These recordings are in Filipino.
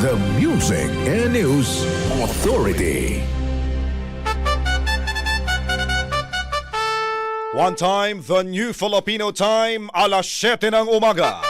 The Music and News Authority. One time, the new Filipino time, alas 7 ng umaga.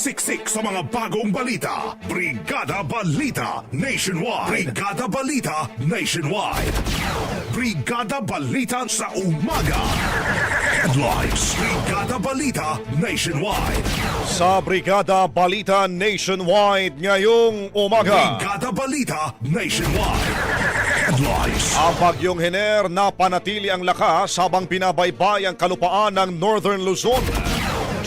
Siksik sa mga bagong balita. Brigada Balita Nationwide. Brigada Balita Nationwide. Brigada Balita sa umaga. Headlines. Brigada Balita Nationwide. Sa Brigada Balita Nationwide ngayong umaga. Brigada Balita Nationwide. Headlines. Ang bagyong Hiner na panatili ang lakas habang binabaybay ang kalupaan ng Northern Luzon.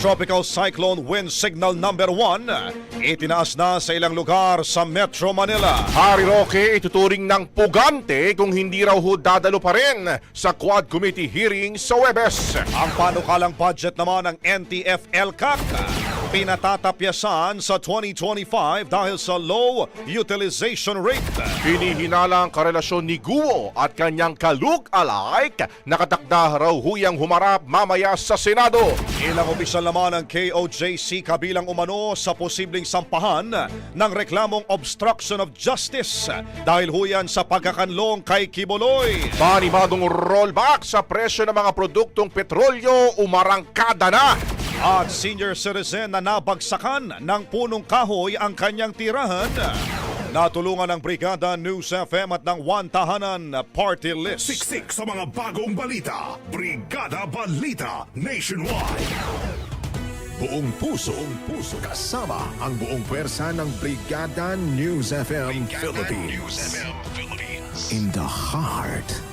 Tropical Cyclone Wind Signal Number 1 itinaas na sa ilang lugar sa Metro Manila. Harry Roque ituturing ng pugante kung hindi raw ho dadalo pa rin sa Quad Committee hearing sa Webes. Ang panukalang budget naman ng NTF-ELCAC pinatatapyasan sa 2025 dahil sa low utilization rate. Hinihinala ang karelasyon ni Guo at kanyang kaluk-alike. Nakatakda raw huyang humarap mamaya sa Senado. Ilang opisyal naman ng KOJC kabilang umano sa posibleng sampahan ng reklamong obstruction of justice dahil huyan sa pagkakanlong kay Kibuloy. Panibagong rollback sa presyo ng mga produktong petrolyo umarangkada na. At senior citizen na nabagsakan ng punong kahoy ang kanyang tirahan. Natulungan ng Brigada News FM at ng One Tahanan Party List. Siksik sa mga bagong balita. Brigada Balita Nationwide. Buong puso, buong puso kasama ang buong pwersa ng Brigada News FM Philippines. In the heart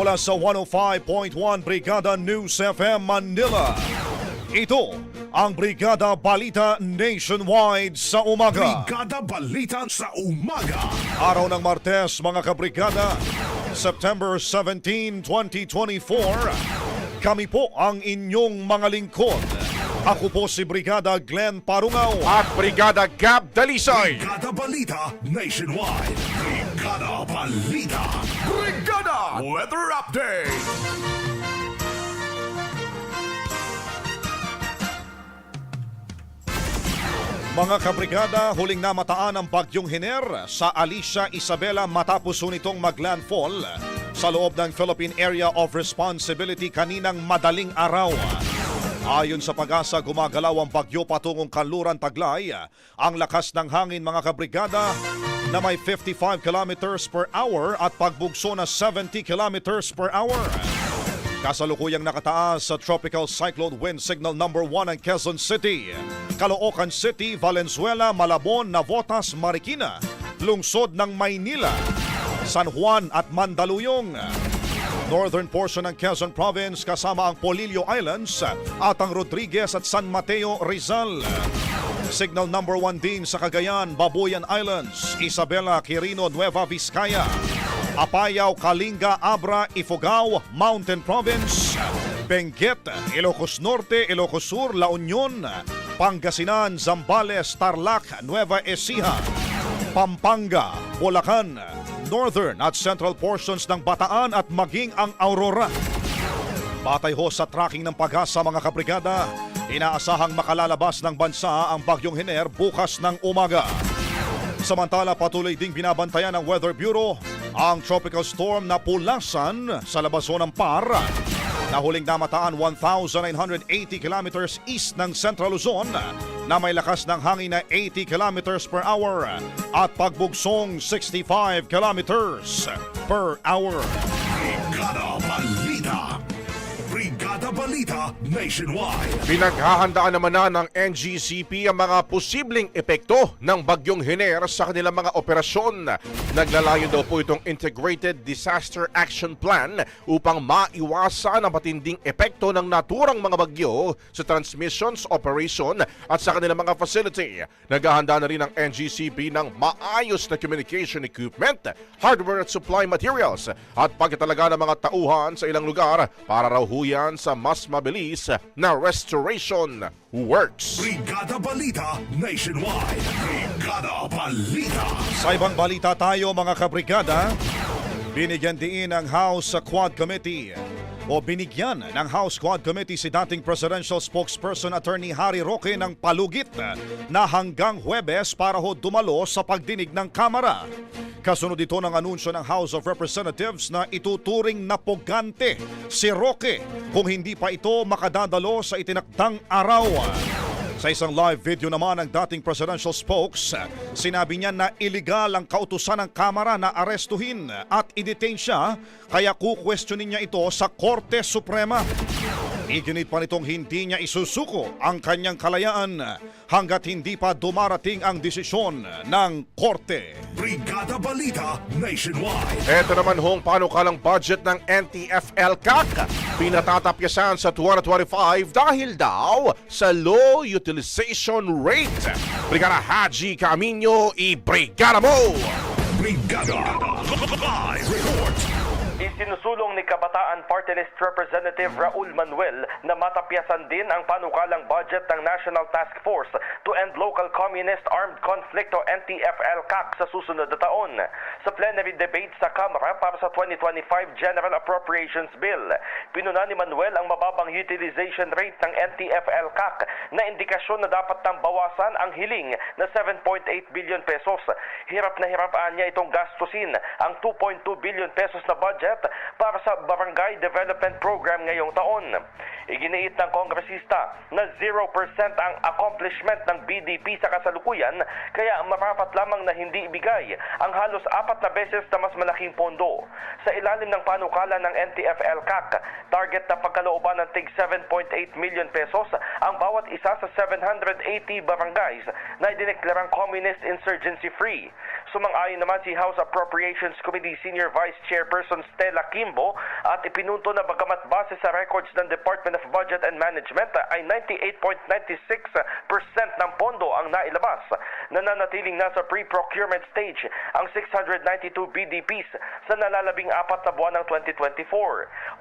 Mula sa 105.1 Brigada News FM Manila. Ito ang Brigada Balita Nationwide sa umaga. Brigada Balita sa umaga. Araw ng Martes mga kabrigada, September 17, 2024. Kami po ang inyong mga lingkod. Ako po si Brigada Glenn Parungaw. At Brigada Gab Dalisay. Brigada Balita Nationwide. Brigada Balita. Brigada Weather Update. Mga kabrigada, huling namataan ang bagyong Hiner sa Alicia Isabela matapos nitong maglandfall sa loob ng Philippine Area of Responsibility kaninang madaling araw. Ayon sa pag-asa, gumagalaw ang bagyo patungong Kanluran Taglay. Ang lakas ng hangin mga kabrigada na may 55 kilometers per hour at pagbugso na 70 kilometers per hour. Kasalukuyang nakataas sa Tropical Cyclone Wind Signal number 1 ang Quezon City, Caloocan City, Valenzuela, Malabon, Navotas, Marikina, lungsod ng Maynila, San Juan at Mandaluyong. Northern portion ng Quezon Province kasama ang Polillo Islands at ang Rodriguez at San Mateo, Rizal. Signal number 1 din sa Cagayan, Babuyan Islands, Isabela, Quirino, Nueva Vizcaya. Apayao, Kalinga, Abra, Ifugao, Mountain Province, Benguet, Ilocos Norte, Ilocos Sur, La Union, Pangasinan, Zambales, Tarlac, Nueva Ecija, Pampanga, Bulacan, Northern at Central portions ng Bataan at maging ang Aurora. Batay ho sa tracking ng pag-asa mga kabrigada, inaasahang makalalabas ng bansa ang bagyong Hiner bukas ng umaga. Samantala patuloy ding binabantayan ng Weather Bureau ang tropical storm na pulasan sa labason ng Par na huling namataan 1,980 kilometers east ng Central Luzon na may lakas ng hangin na 80 kilometers per hour at pagbugsong 65 kilometers per hour. Brigada Balita Nationwide. Pinaghahandaan naman na ng NGCP ang mga posibleng epekto ng bagyong Hiner sa kanilang mga operasyon. Naglalayo daw po itong Integrated Disaster Action Plan upang maiwasan ang matinding epekto ng naturang mga bagyo sa transmissions operation at sa kanilang mga facility. Naghahanda na rin ang NGCP ng maayos na communication equipment, hardware at supply materials at pagkatalaga ng mga tauhan sa ilang lugar para raw huyan sa mas mabilis na restoration works. Brigada Balita Nationwide. Brigada Balita. Sa ibang balita tayo mga kabrigada, binigyan din ng House Quad Committee o binigyan ng House Quad Committee si dating Presidential Spokesperson Attorney Harry Roque ng palugit na hanggang Huwebes para ho dumalo sa pagdinig ng Kamara. Kasunod ito ng anunsyo ng House of Representatives na ituturing na pugante si Roque kung hindi pa ito makadadalo sa itinakdang araw. Sa isang live video naman ng dating presidential spokes, sinabi niya na iligal ang kautusan ng Kamara na arestuhin at i-detain siya kaya kukwestiyonin niya ito sa Korte Suprema. Iginit pa nitong hindi niya isusuko ang kanyang kalayaan hanggat hindi pa dumarating ang desisyon ng Korte. Brigada Balita Nationwide. Ito naman hong panukalang budget ng NTFL-CAC. Pinatatapyasan sa 2025 dahil daw sa low utilization rate. Brigada Haji Camino, i-brigada mo! Brigada. Live report. Isinusulong ni Kabataan Party List Representative Raul Manuel na matapyasan din ang panukalang budget ng National Task Force to End Local Communist Armed Conflict o NTFL-CAC sa susunod na taon. Sa plenary debate sa Kamara para sa 2025 General Appropriations Bill, pinuna ni Manuel ang mababang utilization rate ng NTFL-CAC na indikasyon na dapat nang bawasan ang hiling na 7.8 billion pesos. Hirap na hirapaan niya itong gastusin ang 2.2 billion pesos na budget para sa Barangay Development Program ngayong taon. Iginiit ng kongresista na 0% ang accomplishment ng BDP sa kasalukuyan kaya marapat lamang na hindi ibigay ang halos apat na beses na mas malaking pondo. Sa ilalim ng panukala ng NTFL-CAC, target na pagkalooban ng tig 7.8 million pesos ang bawat isa sa 780 barangays na idineklarang communist insurgency free. Sumang-ayon naman si House Appropriations Committee Senior Vice Chairperson Stella Kimbo at ipinunto na bagamat base sa records ng Department of Budget and Management ay 98.96% ng pondo ang nailabas. Nananatiling nasa pre-procurement stage ang 692 BDPs sa nalalabing apat na buwan ng 2024.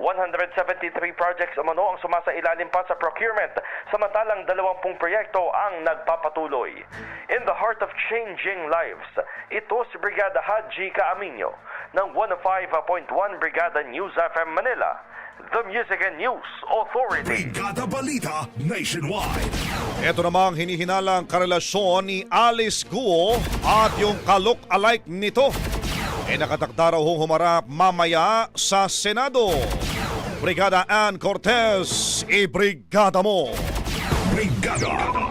173 projects umano ang sumasa ilalim pa sa procurement samantalang 20 proyekto ang nagpapatuloy. In the heart of changing lives, ito si Brigada Haji Kaaminyo ng 105.1 Brigada News FM Manila, the Music and News Authority. Brigada Balita Nationwide. Ito namang hinihinalang karelasyon ni Alice Guo at yung kalok-alike nito. E nakatakda raw hong humarap mamaya sa Senado. Brigada Ann Cortez, i-brigada mo! Brigada.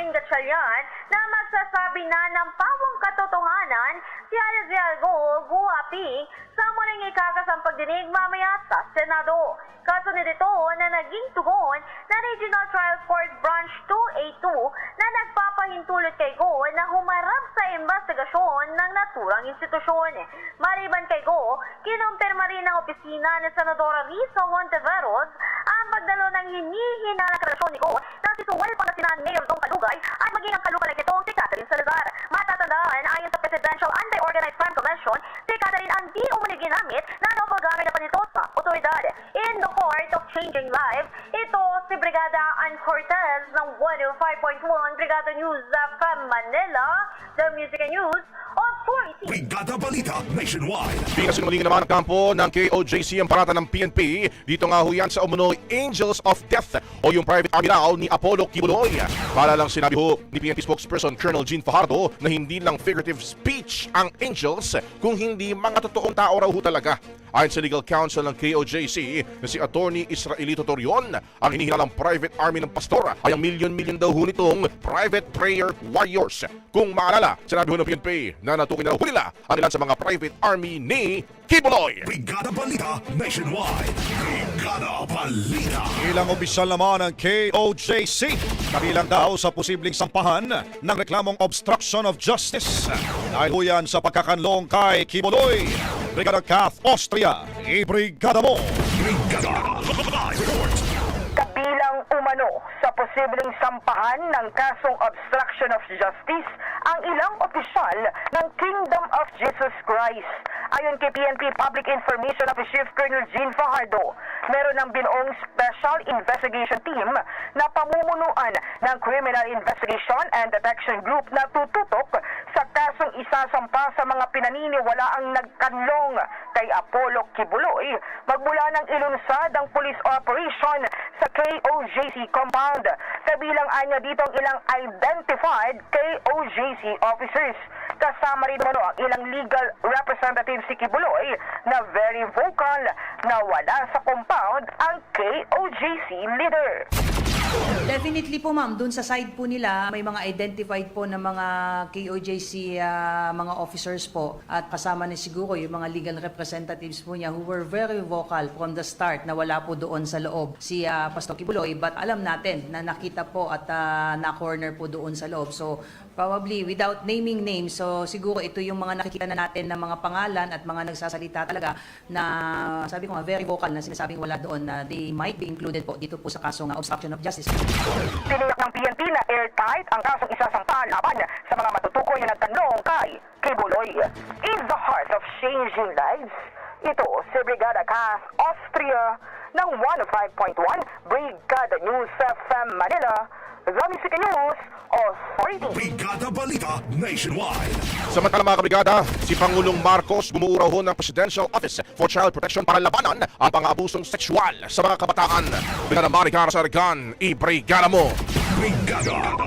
Wing Gatchalian na magsasabi na ng pawang katotohanan si Alizialgo Guapi sa muling ikakasang pagdinig mamaya sa Senado. Kasunod ito na naging tugon na Regional Trial Court Branch 2A2 na nagpapahintulot kay Go na humarap sa investigasyon ng naturang institusyon. Maliban kay Go, kinumpirma rin ng opisina ni Senadora Risa Hontiveros ang pagdalo ng hinihinalang relasyon ni Go Suwel Pangasinan Mayor Dong Kalugay at maging ang kalukalay nitong si Catherine Salazar. Matatandaan ayon sa Presidential Anti-Organized Crime Commission, si Catherine ang di umuli ginamit na napagamit na panito sa otoridad. In the Court of Changing Lives, ito si Brigada Ann Cortez ng 105.1 Brigada News FM Manila, the Music and News Authority. Brigada Balita Nationwide. Di na sinungaling naman ang kampo ng KOJC ang parata ng PNP. Dito nga ho yan sa umunoy Angels of Death o yung private army raw ni Apollo Kibuloy. Para lang sinabi ho ni PNP spokesperson Colonel Gene Fajardo na hindi lang figurative speech ang Angels kung hindi mga totoong tao raw ho talaga. Ayon sa legal counsel ng KOJC na si Attorney Israelito Torion, ang hinihinalang private army ng pastor ay ang milyon-milyon daw ho nitong private prayer warriors. Kung maalala, sinabi ho ng PNP na natukoy na ho nila ang ilan sa mga private army ni Kibuloy. Brigada Balita Nationwide. Brigada Balita. Ilang opisyal naman ng KOJC kabilang daw sa posibleng sampahan ng reklamong obstruction of justice. Dahil ho yan sa pagkakanlong kay Kibuloy. Brigada Kath Austria, i-brigada mo! Brigada Live Report. Kabilang umano sa posibleng sampahan ng kasong obstruction of justice ang ilang opisyal ng Kingdom of Jesus Christ. Ayon kay PNP Public Information Office Chief Colonel Gene Fajardo, meron ng binuong Special Investigation Team na pamumunuan ng Criminal Investigation and Detection Group na tututok isasampa sa mga pinaniniwalaang nagkanlong kay Apollo Kibuloy magmula ng ilunsad ang police operation sa KOJC compound. Kabilang anya dito ang ilang identified KOJC officers. Kasama rin naman ang ilang legal representative si Kibuloy na very vocal na wala sa compound ang KOJC leader. Definitely po ma'am, dun sa side po nila may mga identified po na mga KOJC ah, mga officers po at kasama ni siguro yung mga legal representatives po niya who were very vocal from the start na wala po doon sa loob si ah, Pastor Kibuloy but alam natin na nakita po at ah, na-corner po doon sa loob. So probably without naming names, so siguro ito yung mga nakikita na natin na mga pangalan at mga nagsasalita talaga na sabi ko nga very vocal na sinasabing wala doon na they might be included po dito po sa kasong ah, obstruction of justice. Tiniyak ng PNP na airtight ang kasong isasampa laban sa mga matutukoy na nagtanong kay Kibuloy. In the heart of changing lives, ito si Brigada Cass Austria ng 105.1 Brigada News FM Manila, Music News Authority. Brigada Balita Nationwide. Samantala mga kabrigada, si Pangulong Marcos bumuuraw ho ng Presidential Office for Child Protection para labanan ang pang-abusong sexual sa mga kabataan. Brigada Maricar Sargan, i-brigada mo! Brigada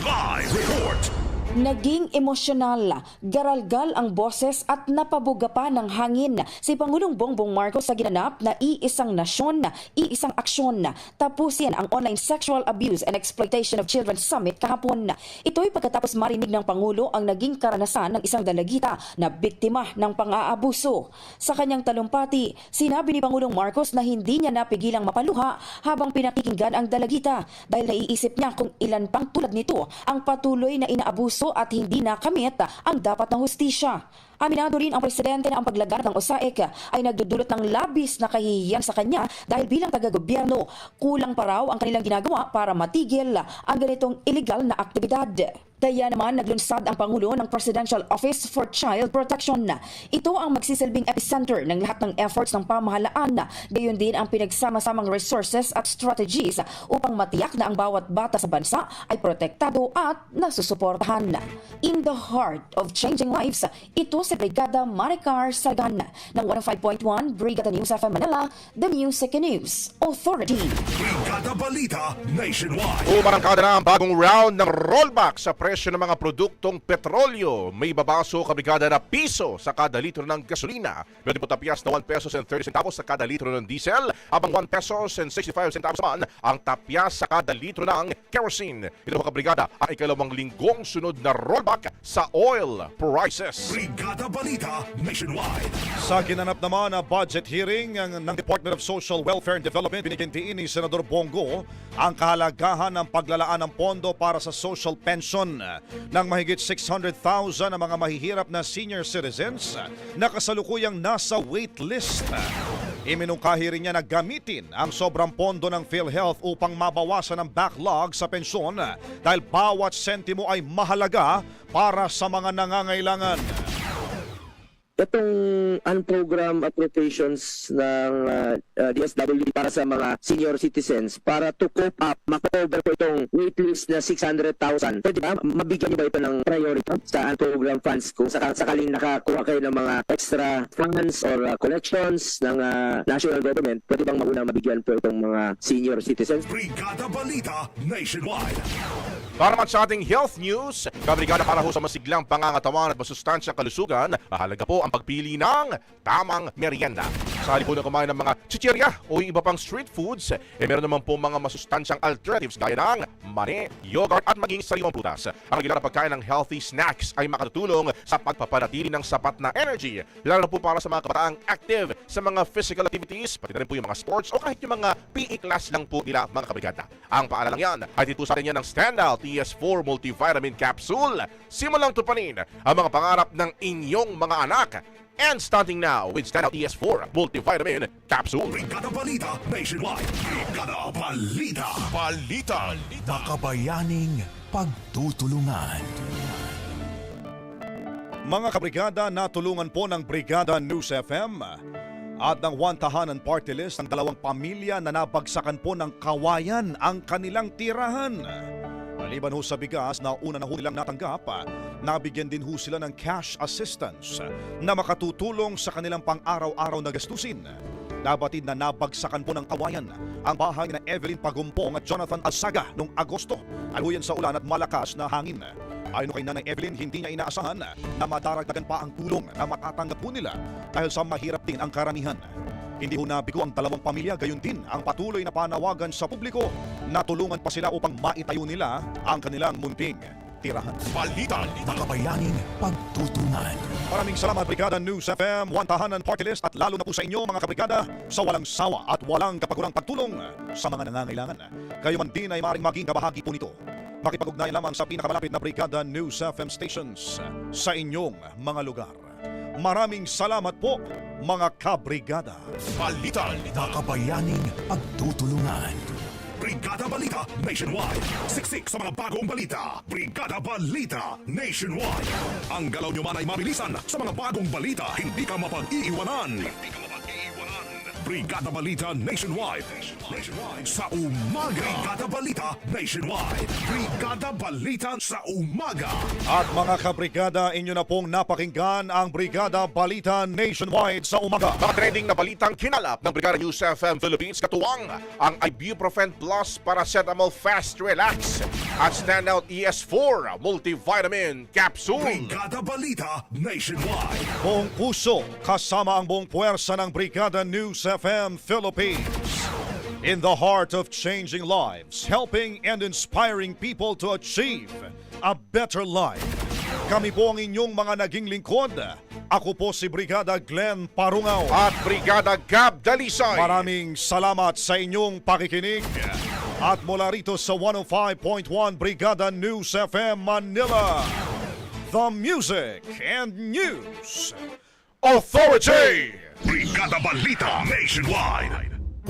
Live Report. Naging emosyonal, garalgal ang boses at napabuga pa ng hangin si Pangulong Bongbong Marcos sa ginanap na iisang nasyon, iisang aksyon. Tapusin ang Online Sexual Abuse and Exploitation of Children Summit kahapon. Ito'y pagkatapos marinig ng Pangulo ang naging karanasan ng isang dalagita na biktima ng pang-aabuso. Sa kanyang talumpati, sinabi ni Pangulong Marcos na hindi niya napigilang mapaluha habang pinakikinggan ang dalagita dahil naiisip niya kung ilan pang tulad nito ang patuloy na inaabuso at hindi nakamit ang dapat na hustisya. Aminado rin ang presidente na ang paglaganap ng OSAIC ay nagdudulot ng labis na kahihiyan sa kanya dahil bilang taga-gobyerno, kulang pa raw ang kanilang ginagawa para matigil ang ganitong illegal na aktibidad. Kaya naman naglunsad ang Pangulo ng Presidential Office for Child Protection. Ito ang magsisilbing epicenter ng lahat ng efforts ng pamahalaan. Gayon din ang pinagsama-samang resources at strategies upang matiyak na ang bawat bata sa bansa ay protektado at nasusuportahan. In the heart of changing lives, ito si Brigada Maricar Sargan ng 105.1 Brigada News FM Manila, The Music and News Authority. Brigada Balita Nationwide. Umarangkada na ang bagong round ng rollback sa presyo ng mga produktong petrolyo. May babaso kabrigada na piso sa kada litro ng gasolina. Meron din po tapyas na 1 pesos and 30 centavos sa kada litro ng diesel, habang 1 pesos and 65 centavos naman ang tapyas sa kada litro ng kerosene. Ito po kabrigada ang ikalawang linggong sunod na rollback sa oil prices. Brigada Balita Nationwide. Sa ginanap naman na budget hearing ang- ng Department of Social Welfare and Development, binigyan ni Senador Bongo ang kahalagahan ng paglalaan ng pondo para sa social pension ng mahigit 600,000 na mga mahihirap na senior citizens na kasalukuyang nasa wait list. Iminungkahi rin niya na gamitin ang sobrang pondo ng PhilHealth upang mabawasan ang backlog sa pensyon dahil bawat sentimo ay mahalaga para sa mga nangangailangan. Itong unprogram appropriations ng uh, uh, DSWD para sa mga senior citizens para to cope up, makover po itong waitlist na 600,000. Pwede ba? Mabigyan niyo ba ito ng priority sa unprogram funds kung saka, sakaling nakakuha kayo ng mga extra funds or uh, collections ng uh, national government, pwede bang mauna mabigyan po itong mga senior citizens? Brigada Balita Nationwide. Para naman sa ating health news, kabrigada para ho sa masiglang pangangatawan at masustansyang kalusugan, mahalaga po ang pagpili ng tamang merienda. Sa halip po na kumain ng mga chichirya o iba pang street foods, eh meron naman po mga masustansyang alternatives gaya ng mani, yogurt at maging sariwang prutas. Ang regular na pagkain ng healthy snacks ay makatutulong sa pagpapanatili ng sapat na energy, lalo na po para sa mga kabataang active sa mga physical activities, pati na rin po yung mga sports o kahit yung mga PE class lang po nila mga kabrigada. Ang paalalang yan ay dito sa atin yan ng Standout TS4 Multivitamin Capsule. Simulang tupanin ang mga pangarap ng inyong mga anak. And starting now with Standout TS4 Multivitamin Capsule. Brigada Balita Nationwide. Brigada Balita. Balita. Makabayaning pagtutulungan. Mga kabrigada, natulungan po ng Brigada News FM at ng One Tahanan Party List ang dalawang pamilya na nabagsakan po ng kawayan ang kanilang tirahan. Maliban ho sa bigas na una na ho nilang natanggap, nabigyan din ho sila ng cash assistance na makatutulong sa kanilang pang-araw-araw na gastusin. Nabatid na nabagsakan po ng kawayan ang bahay na Evelyn Pagumpong at Jonathan Alsaga noong Agosto. Aluyan sa ulan at malakas na hangin. Ayon kay Nanay Evelyn, hindi niya inaasahan na madaragdagan pa ang tulong na matatanggap po nila dahil sa mahirap din ang karamihan. Hindi ho nabigo ang dalawang pamilya, gayon din ang patuloy na panawagan sa publiko na tulungan pa sila upang maitayo nila ang kanilang munting tirahan. Balita. Makabayaning pagtutunan. Maraming salamat Brigada News FM, One Tahanan Party List at lalo na po sa inyo mga kabrigada sa walang sawa at walang kapagurang pagtulong sa mga nangangailangan. Kayo man din ay maaaring maging kabahagi po nito. Makipag-ugnayan lamang sa pinakamalapit na Brigada News FM stations sa inyong mga lugar. Maraming salamat po mga kabrigada. Balita. Makabayaning pagtutulungan. Brigada Balita Nationwide. Siksik sa mga bagong balita. Brigada Balita Nationwide. Ang galaw nyo man ay mabilisan sa mga bagong balita. Hindi ka mapag-iiwanan. Hindi ka. Brigada Balita Nationwide. Nationwide. Sa umaga. Brigada Balita Nationwide. Brigada Balita sa umaga. At mga kabrigada, inyo na pong napakinggan ang Brigada Balita Nationwide sa umaga. Mga trending na balitang kinalap ng Brigada News FM Philippines katuwang ang Ibuprofen Plus Paracetamol Fast Relax at Standout ES4 Multivitamin Capsule. Brigada Balita Nationwide. Buong puso kasama ang buong puwersa ng Brigada News FM Philippines. In the heart of changing lives, helping and inspiring people to achieve a better life. Kami po ang inyong mga naging lingkod. Ako po si Brigada Glenn Parungaw. At Brigada Gab Dalisay. Maraming salamat sa inyong pakikinig. At mula rito sa 105.1 Brigada News FM Manila, the music and news Authority! Brigada Balita Nationwide.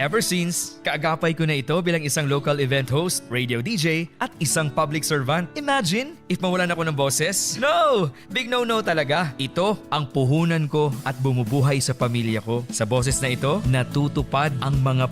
Ever since, kaagapay ko na ito bilang isang local event host, radio DJ, at isang public servant. Imagine, if mawalan ako ng boses? No! Big no-no talaga. Ito ang puhunan ko at bumubuhay sa pamilya ko. Sa boses na ito, natutupad ang mga